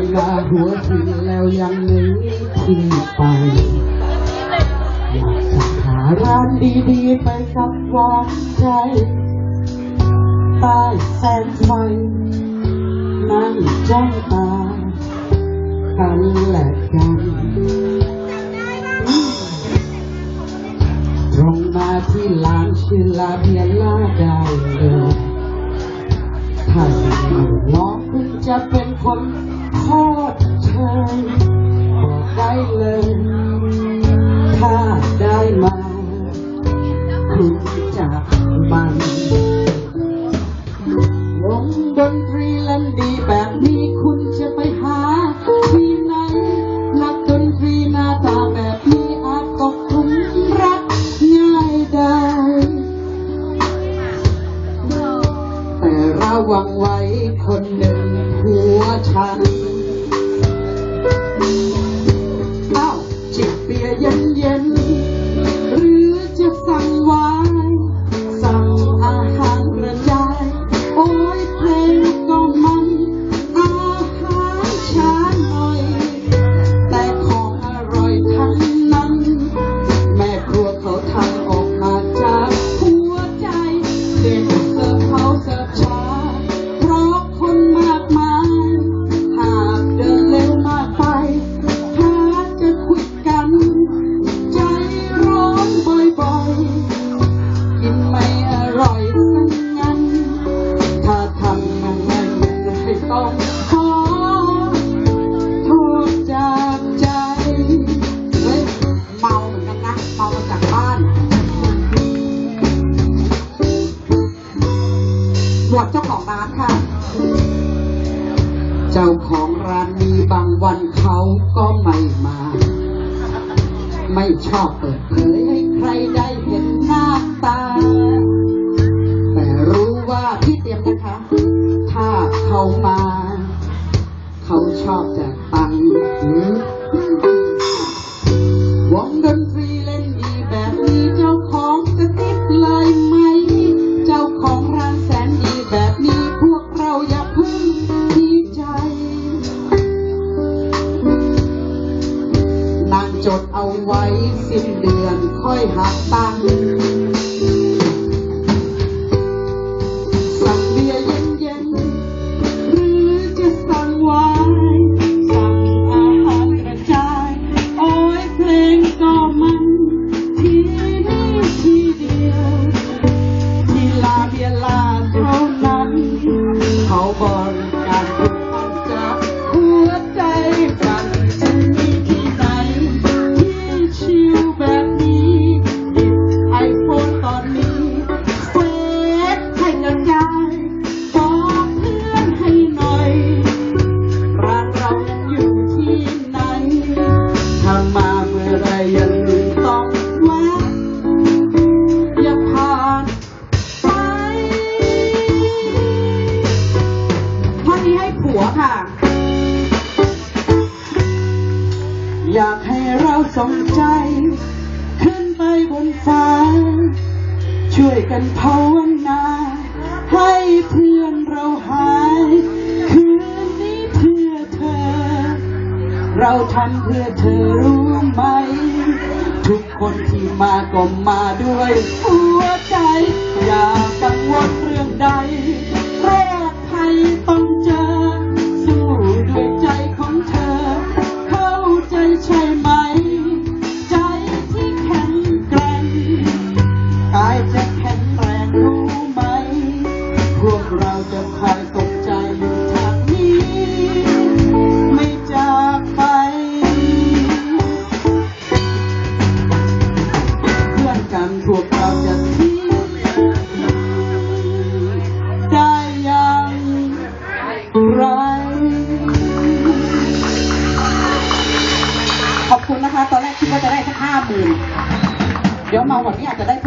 วลาหัวหินแล้วยังไม่ทิ้งไป อยากจะหาร้านดีๆ ไปกับวานใจใต้แสงไฟนั่งจ้องตากันและกันตรงมาที่ร้านชื่อลาเบียลาได้เลยถ้าน้องคุณจะเป็นคน ทอดเชยบอได้เลย ถ้าได้มาคุณจะมันวงดนตรีเล่นดีแบบนี้คุณจะไป ฉันอ้าวจิบเบียร์เย็นๆหรือจะสั่งวน์ ต้องขอโทษจากใจเฮ้ยเมาเหมือนกันนะเมามาจากบ้านหมวดเจ้าของร้านค่ะ เจ้าของร้านมีบางวันเขาก็ไม่มา ไม่ชอบเปิด ชอบจกตังวงดนตรีเล่นดีแบบนี้เจ้าของกระติบเลยไหม เจ้าของร้านแสนดีแบบนี้พวกเราอย่าเพึ่งดีใจ นางจดเอาไว้สิ้นเดือนค่อยหักตังค์ ใจ ขึ้นไปบนฟ้า ช่วยกันภาวนา ให้เพื่อนเราหาย คืนนี้เพื่อเธอ เราทำเพื่อเธอรู้ไหม ทุกคนที่มาก็มาด้วยหัวใจอย่า จะคอยตกใจอยู่ทางนี้ ไม่จากไป เพื่อนกันพวกเราจะทิ้งได้อย่างไร ขอบคุณนะคะ ตอนแรกคิดว่าจะได้สักห้าหมื่นเดี๋ยวมาวันนี้อาจจะได้เพิ่ม